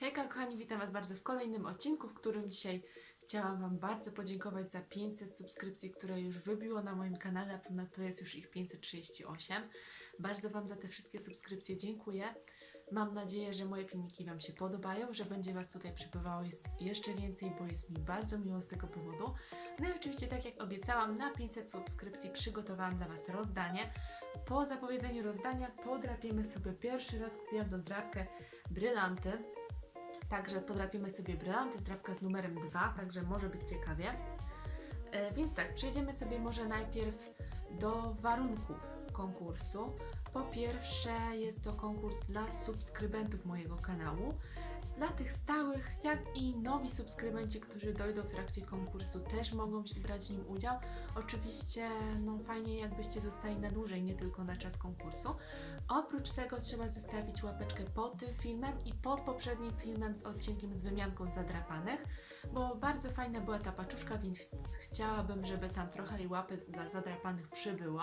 Hejka kochani, witam Was bardzo w kolejnym odcinku, w którym dzisiaj chciałam Wam bardzo podziękować za 500 subskrypcji, które już wybiło na moim kanale, a ponadto jest już ich 538. Bardzo Wam za te wszystkie subskrypcje dziękuję. Mam nadzieję, że moje filmiki Wam się podobają, że będzie Was tutaj przybywało jeszcze więcej, bo jest mi bardzo miło z tego powodu. No i oczywiście, tak jak obiecałam, na 500 subskrypcji przygotowałam dla Was rozdanie. Po zapowiedzeniu rozdania podrapiemy sobie pierwszy raz, kupiłam do zdrabkę brylanty. Także podrapimy sobie brylanty, zdrabka z numerem 2, także może być ciekawie. E, więc tak, przejdziemy sobie może najpierw do warunków konkursu. Po pierwsze, jest to konkurs dla subskrybentów mojego kanału. Dla tych stałych, jak i nowi subskrybenci, którzy dojdą w trakcie konkursu, też mogą brać w nim udział. Oczywiście, no fajnie, jakbyście zostali na dłużej, nie tylko na czas konkursu. Oprócz tego trzeba zostawić łapeczkę pod tym filmem i pod poprzednim filmem z odcinkiem z wymianką zadrapanych, bo bardzo fajna była ta paczuszka, więc ch- chciałabym, żeby tam trochę i łapek dla zadrapanych przybyło.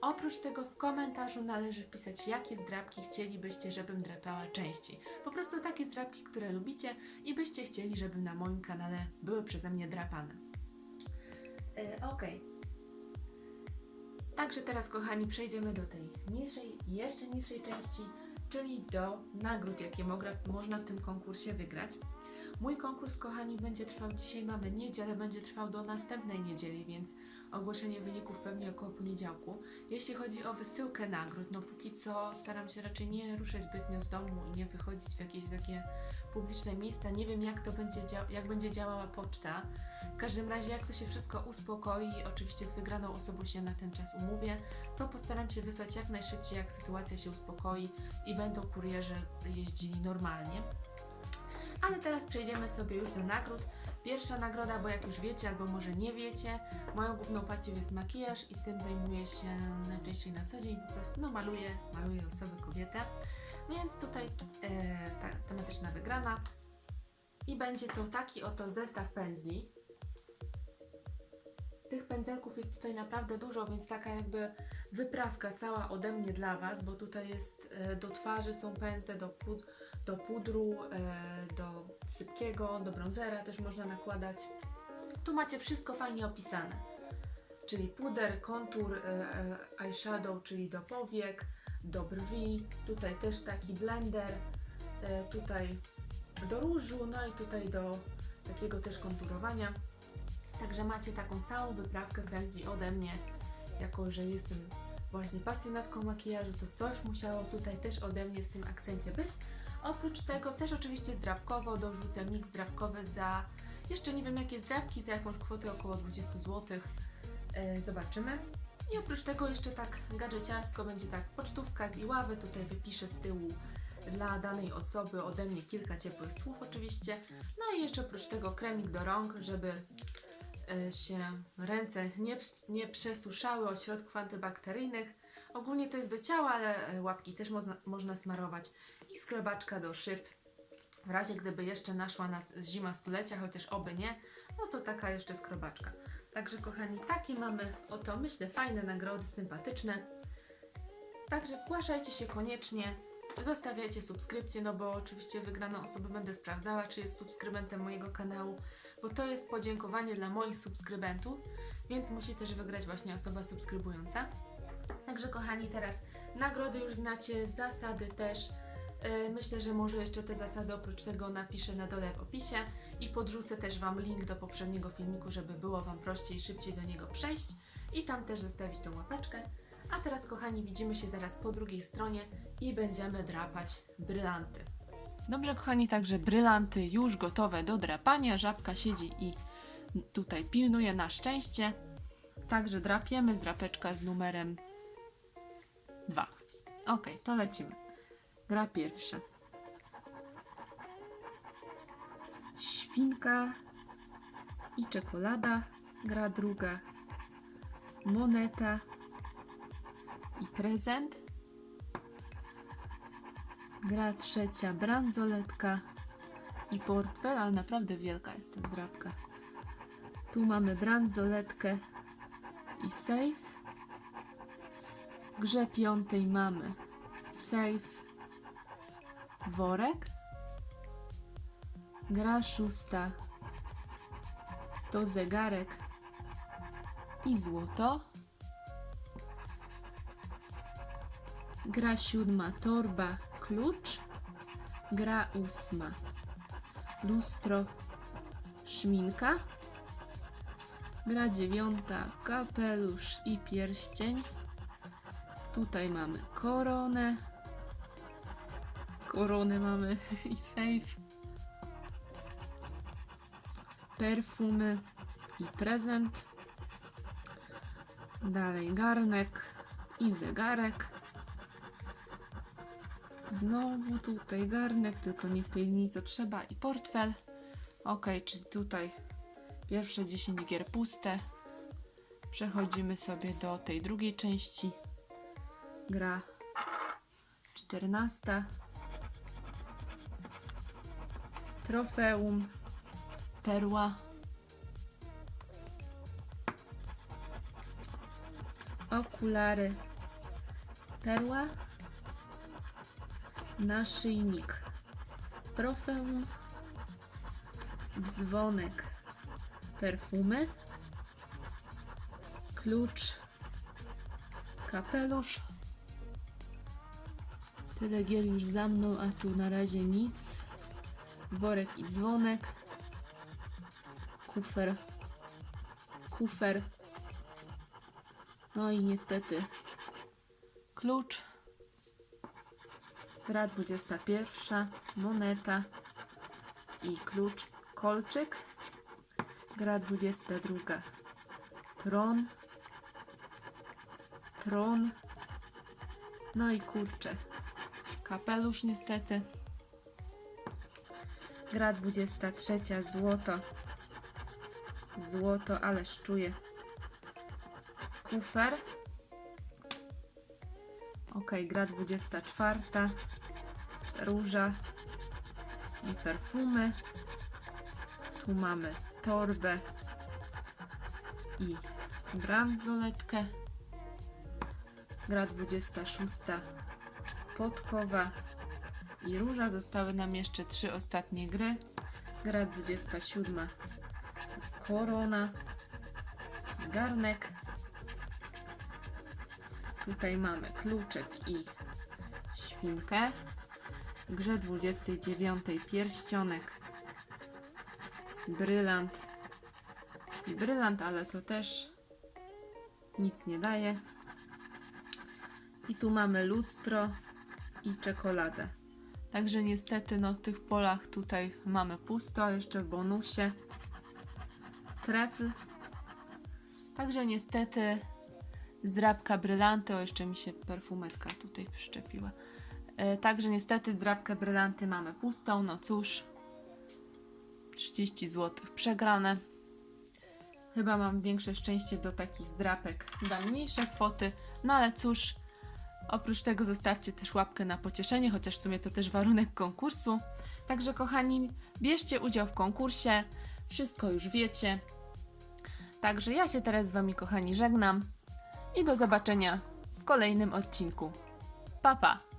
Oprócz tego w komentarzu należy wpisać, jakie zdrabki chcielibyście, żebym drapała częściej. Po prostu takie zdrabki, które lubicie i byście chcieli, żeby na moim kanale były przeze mnie drapane. E, Okej. Także teraz, kochani, przejdziemy do tej niższej, jeszcze niższej części, czyli do nagród, jakie można w tym konkursie wygrać. Mój konkurs, kochani, będzie trwał dzisiaj, mamy niedzielę, będzie trwał do następnej niedzieli, więc ogłoszenie wyników pewnie około poniedziałku. Jeśli chodzi o wysyłkę nagród, no póki co staram się raczej nie ruszać zbytnio z domu i nie wychodzić w jakieś takie publiczne miejsca. Nie wiem, jak to będzie, jak będzie działała poczta. W każdym razie, jak to się wszystko uspokoi, oczywiście z wygraną osobą się na ten czas umówię, to postaram się wysłać jak najszybciej, jak sytuacja się uspokoi i będą kurierzy jeździli normalnie. Ale teraz przejdziemy sobie już do nagród. Pierwsza nagroda, bo jak już wiecie, albo może nie wiecie, moją główną pasją jest makijaż i tym zajmuję się najczęściej na co dzień. Po prostu no, maluję, maluję osoby, kobietę. Więc tutaj e, ta tematyczna wygrana. I będzie to taki oto zestaw pędzli. Tych pędzelków jest tutaj naprawdę dużo, więc taka jakby wyprawka cała ode mnie dla Was, bo tutaj jest e, do twarzy są pędzle, do, pud do pudru, e, do sypkiego, do bronzera też można nakładać. Tu macie wszystko fajnie opisane. Czyli puder, kontur, e, eyeshadow, czyli do powiek, do brwi. Tutaj też taki blender. Tutaj do różu, no i tutaj do takiego też konturowania. Także macie taką całą wyprawkę pędzli ode mnie. Jako, że jestem właśnie pasjonatką makijażu, to coś musiało tutaj też ode mnie w tym akcencie być. Oprócz tego też oczywiście zdrabkowo dorzucę miks zdrabkowy za jeszcze nie wiem jakie zdrabki, za jakąś kwotę około 20 zł. E, zobaczymy. I oprócz tego jeszcze tak gadżeciarsko będzie tak pocztówka z Iławy, tutaj wypiszę z tyłu dla danej osoby ode mnie kilka ciepłych słów oczywiście. No i jeszcze oprócz tego kremik do rąk, żeby się ręce nie, nie przesuszały od środków antybakteryjnych. Ogólnie to jest do ciała, ale e, łapki też można, można smarować. I sklebaczka do szyb. W razie gdyby jeszcze naszła nas zima stulecia, chociaż oby nie, no to taka jeszcze skrobaczka. Także kochani, takie mamy oto myślę fajne nagrody, sympatyczne. Także zgłaszajcie się koniecznie, zostawiajcie subskrypcję, no bo oczywiście wygraną osobę będę sprawdzała, czy jest subskrybentem mojego kanału, bo to jest podziękowanie dla moich subskrybentów, więc musi też wygrać właśnie osoba subskrybująca. Także kochani, teraz nagrody już znacie, zasady też. Yy, Myślę, że może jeszcze te zasady oprócz tego napiszę na dole w opisie i podrzucę też Wam link do poprzedniego filmiku, żeby było Wam prościej i szybciej do niego przejść i tam też zostawić tą łapeczkę. A teraz kochani, widzimy się zaraz po drugiej stronie i będziemy drapać brylanty. Dobrze kochani, także brylanty już gotowe do drapania. Żabka siedzi i tutaj pilnuje na szczęście. Także drapiemy z drapeczka z numerem 2. Ok, to lecimy. Gra pierwsza. Świnka i czekolada. Gra druga. Moneta i prezent. Gra trzecia. Bransoletka i portfel, ale naprawdę wielka jest ta zdrabka. Tu mamy bransoletkę i safe. W grze piątej mamy safe, worek Gra szósta to zegarek i złoto. Gra siódma torba klucz. Gra ósma lustro szminka. Gra dziewiąta kapelusz i pierścień. Tutaj mamy koronę. Koronę mamy i safe. Perfumy i prezent. Dalej garnek i zegarek. Znowu tutaj garnek, tylko nie w tej linii co trzeba i portfel. Ok, czyli tutaj pierwsze 10 gier puste. Przechodzimy sobie do tej drugiej części. Gra 14. Trofeum. Perła. Okulary. Perła. Naszyjnik. Trofeum. Dzwonek. Perfumy. Klucz. Kapelusz. Tyle gier już za mną, a tu na razie nic. Worek i dzwonek. Kufer. Kufer. No i niestety klucz. Gra 21. Moneta. I klucz. Kolczyk. Gra 22. Tron. Tron. No i kurczę. Kapelusz niestety. Gra 23. Złoto. Złoto, ależ czuję. Kufer. Ok, gra 24. Róża i perfumy. Tu mamy torbę i bransoletkę. Gra 26. Podkowa i róża. Zostały nam jeszcze trzy ostatnie gry. Gra 27. Korona. Garnek. Tutaj mamy kluczek i świnkę. W grze 29 pierścionek, brylant i brylant, ale to też nic nie daje. I tu mamy lustro i czekoladę. Także niestety no w tych polach tutaj mamy pusto, jeszcze w bonusie trefl. Także niestety zdrabka brylanty, o jeszcze mi się perfumetka tutaj przyczepiła. E, także niestety zdrabkę brylanty mamy pustą, no cóż. 30 zł przegrane. Chyba mam większe szczęście do takich zdrapek za mniejsze kwoty, no ale cóż. Oprócz tego zostawcie też łapkę na pocieszenie, chociaż w sumie to też warunek konkursu. Także kochani, bierzcie udział w konkursie. Wszystko już wiecie. Także ja się teraz z Wami, kochani, żegnam i do zobaczenia w kolejnym odcinku. Pa, pa!